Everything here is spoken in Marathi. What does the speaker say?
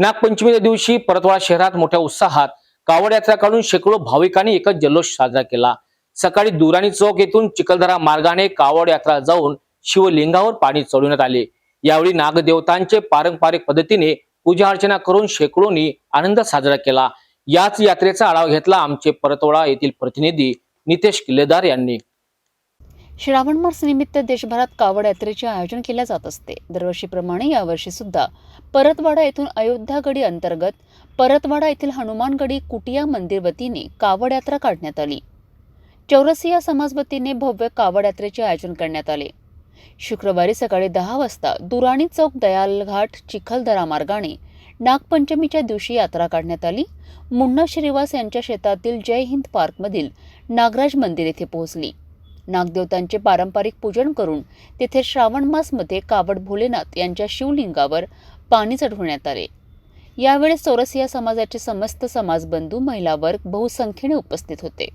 नागपंचमीच्या दिवशी परतवाडा शहरात मोठ्या उत्साहात कावड यात्रा काढून शेकडो भाविकांनी एकच जल्लोष साजरा केला. सकाळी दुराणी चौक येथून चिखलदरा मार्गाने कावड यात्रा जाऊन शिवलिंगावर पाणी चढवण्यात आले. यावेळी नागदेवतांचे पारंपरिक पद्धतीने पूजा अर्चना करून शेकडोनी आनंद साजरा केला. याच यात्रेचा आढावा घेतला आमचे परतवाडा येथील प्रतिनिधी नितेश किल्लेदार यांनी. श्रावण मास निमित्त देशभरात कावड यात्रेचे आयोजन केले जात असते. दरवर्षीप्रमाणे यावर्षी सुद्धा परतवाडा येथून अयोध्यागडी अंतर्गत परतवाडा येथील हनुमानगडी कुटिया मंदिर वतीने कावड यात्रा काढण्यात आली. चौरसिया समाज वतीने भव्य कावड यात्रेचे आयोजन करण्यात आले. शुक्रवारी सकाळी दहा वाजता दुराणी चौक दयाल घाट चिखलदरा मार्गाने नागपंचमीच्या दिवशी यात्रा काढण्यात आली. मुन्ना श्रीवास यांच्या शेतातील जय हिंद पार्कमधील नागराज मंदिर येथे पोहोचली. नागदेवतांचे पारंपरिक पूजन करून तेथे श्रावण मासमध्ये कावड भोलेनाथ यांच्या शिवलिंगावर पाणी चढवण्यात आले. यावेळी चौरसिया समाजाचे समस्त समाजबंधू महिला वर्ग बहुसंख्येने उपस्थित होते.